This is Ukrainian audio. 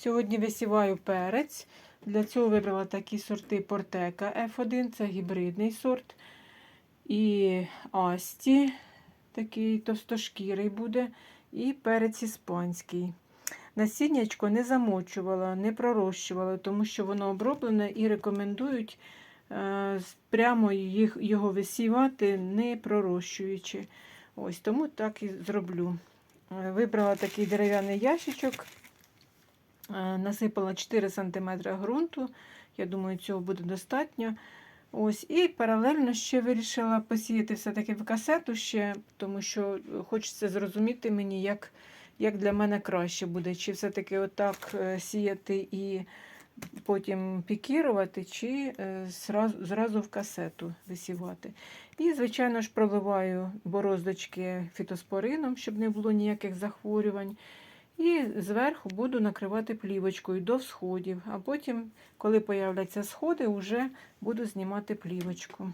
Сьогодні висіваю перець. Для цього вибрала такі сорти Портека F1, це гібридний сорт. І Асті, такий товстошкірий буде, і перець іспанський. Насіннячко не замочувала, не пророщувала, тому що воно оброблене і рекомендують е, прямо їх, його висівати, не пророщуючи. Ось тому так і зроблю. Е, Вибрала такий дерев'яний ящичок, насипала 4 см ґрунту. Я думаю, цього буде достатньо. Ось, і паралельно ще вирішила посіяти все-таки в касету ще, тому що хочеться зрозуміти мені, як, як для мене краще буде. Чи все-таки отак е, сіяти і потім пікірувати, чи е, зразу, зразу в касету висівати. І, звичайно ж, проливаю бороздочки фітоспорином, щоб не було ніяких захворювань. І зверху буду накривати плівочкою до всходів. А потім, коли появляться сходи, вже буду знімати плівочку.